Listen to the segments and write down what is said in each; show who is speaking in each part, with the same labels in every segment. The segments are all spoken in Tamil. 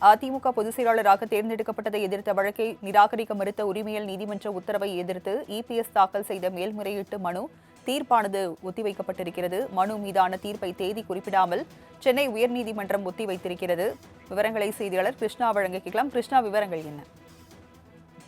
Speaker 1: அதிமுக பொதுச் செயலாளராக தேர்ந்தெடுக்கப்பட்டதை எதிர்த்த வழக்கை நிராகரிக்க மறுத்த உரிமையல் நீதிமன்ற உத்தரவை எதிர்த்து இபிஎஸ் தாக்கல் செய்த மேல்முறையீட்டு மனு தீர்ப்பானது ஒத்திவைக்கப்பட்டிருக்கிறது. மனு மீதான தீர்ப்பை தேதி குறிப்பிடாமல் சென்னை உயர்நீதிமன்றம் ஒத்திவைத்திருக்கிறது. விவரங்களை செய்தியாளர் கிருஷ்ணா வழங்க கேட்கலாம் கிருஷ்ணா விவரங்கள் என்ன?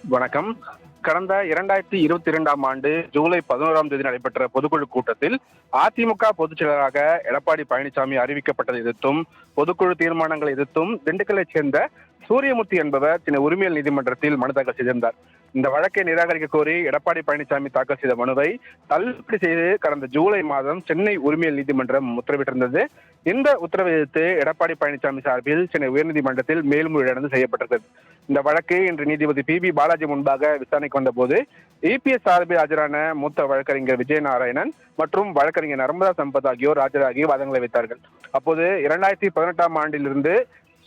Speaker 2: வணக்கம். கடந்த இரண்டாயிரத்தி இருபத்தி இரண்டாம் ஆண்டு ஜூலை பதினோராம் தேதி நடைபெற்ற பொதுக்குழு கூட்டத்தில் அதிமுக பொதுச் செயலராக எடப்பாடி பழனிசாமி அறிவிக்கப்பட்டதை எதிர்த்தும் பொதுக்குழு தீர்மானங்களை எதிர்த்தும் திண்டுக்கல்லை சேர்ந்த சூரியமூர்த்தி என்பவர் சென்னை உரிமையல் நீதிமன்றத்தில் மனு தாக்கல் செய்திருந்தார். இந்த வழக்கை நிராகரிக்க கோரி எடப்பாடி பழனிசாமி தாக்கல் செய்த மனுவை தள்ளுபடி செய்து கடந்த ஜூலை மாதம் சென்னை உரிமையல் நீதிமன்றம் உத்தரவிட்டிருந்தது. இந்த உத்தரவை எதிர்த்து எடப்பாடி பழனிசாமி சார்பில் சென்னை உயர்நீதிமன்றத்தில் மேல்முறையீடு செய்யப்பட்டது இந்த வழக்கு இன்று நீதிபதி பி பி பாலாஜி முன்பாக விசாரணைக்கு வந்தபோது இபிஎஸ் சார்பில் ஆஜரான மூத்த வழக்கறிஞர் விஜயநாராயணன் மற்றும் வழக்கறிஞர் நர்மதா சம்பத் ஆகியோர் ஆஜராகி வாதங்களை வைத்தார்கள். அப்போது இரண்டாயிரத்தி பதினெட்டாம் ஆண்டிலிருந்து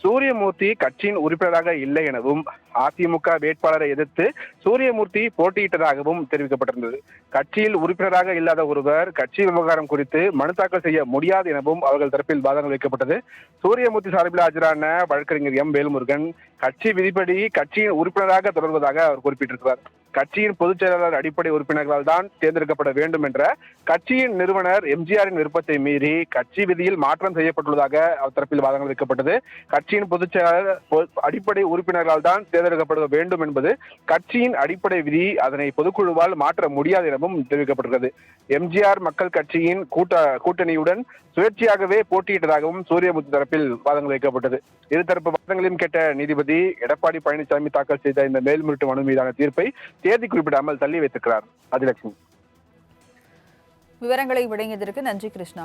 Speaker 2: சூரியமூர்த்தி கட்சியின் உறுப்பினராக இல்லை எனவும் அதிமுக வேட்பாளரை எதிர்த்து சூரியமூர்த்தி போட்டியிட்டதாகவும் தெரிவிக்கப்பட்டிருந்தது. கட்சியில் உறுப்பினராக இல்லாத ஒருவர் கட்சி விவகாரம் குறித்து மனு தாக்கல் செய்ய முடியாது எனவும் அவர்கள் தரப்பில் வாதங்கள் வைக்கப்பட்டது. சூரியமூர்த்தி சார்பில் ஆஜரான வழக்கறிஞர் எம் வேல்முருகன் கட்சி விதிப்படி கட்சியின் உறுப்பினராக தொடர்வதாக அவர் குறிப்பிட்டிருக்கிறார். கட்சியின் பொதுச் செயலாளர் அடிப்படை உறுப்பினர்களால் தான் தேர்ந்தெடுக்கப்பட வேண்டும் என்ற கட்சியின் நிறுவனர் எம்ஜிஆரின் விருப்பத்தை மீறி கட்சி விதியில் மாற்றம் செய்யப்பட்டுள்ளதாக அவர் தரப்பில் வாதங்கள் வைக்கப்பட்டது. கட்சியின் பொதுச் செயலாளர் அடிப்படை உறுப்பினர்களால் தான் தேர்ந்தெடுக்கப்பட வேண்டும் என்பது கட்சியின் அடிப்படை விதி. அதனை பொதுக்குழுவால் மாற்ற முடியாது எனவும் தெரிவிக்கப்பட்டுள்ளது. எம்ஜிஆர் மக்கள் கட்சியின் கூட்ட கூட்டணியுடன் சுயேட்சையாகவே போட்டியிட்டதாகவும் சூரியமுத்து தரப்பில் வாதங்கள் வைக்கப்பட்டது. இருதரப்பு வாதங்களையும் கேட்ட நீதிபதி எடப்பாடி பழனிசாமி தாக்கல் செய்த இந்த மேல்முறையீட்டு மனு மீதான தீர்ப்பை தேதி குறிப்பிடாமல் தள்ளி வைத்திருக்கிறார் அதிலட்சுமி
Speaker 1: விவரங்களை வழங்கியதற்கு நன்றி கிருஷ்ணா.